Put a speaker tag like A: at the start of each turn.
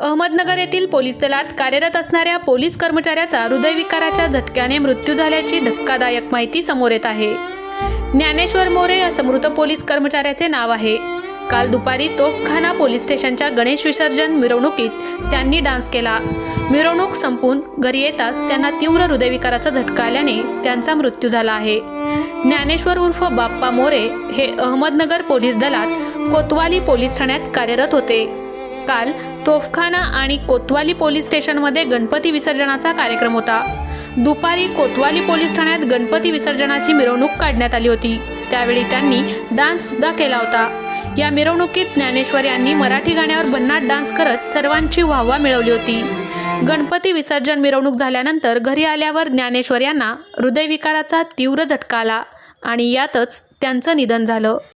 A: अहमदनगर येथील पोलीस दलात कार्यरत असणाऱ्या पोलीस कर्मचाऱ्याचा हृदयविकाराच्या झटक्याने मृत्यू झाल्याची धक्कादायक माहिती समोर येत आहे. ज्ञानेश्वर मोरे या समृद्ध पोलीस कर्मचाऱ्याचे नाव आहे. काल दुपारी तोफखाना पोलीस स्टेशनच्या गणेश विसर्जन मिरवणुकीत त्यांनी डान्स केला. मिरवणूक संपून घरी येताच त्यांना तीव्र हृदयविकाराचा झटका आल्याने त्यांचा मृत्यू झाला आहे. ज्ञानेश्वर उर्फ बाप्पा मोरे हे अहमदनगर पोलीस दलात कोतवाली पोलीस ठाण्यात कार्यरत होते. काल तोफखाना आणि कोतवाली पोलीस स्टेशनमध्ये गणपती विसर्जनाचा कार्यक्रम होता. दुपारी कोतवाली पोलीस ठाण्यात गणपती विसर्जनाची मिरवणूक काढण्यात आली होती. त्यावेळी त्यांनी डान्स सुद्धा केला होता. या मिरवणुकीत ज्ञानेश्वर यांनी मराठी गाण्यावर भन्नाट डान्स करत सर्वांची वाहवा मिळवली होती. गणपती विसर्जन मिरवणूक झाल्यानंतर घरी आल्यावर ज्ञानेश्वर यांना हृदयविकाराचा तीव्र झटका आला आणि यातच त्यांचं निधन झालं.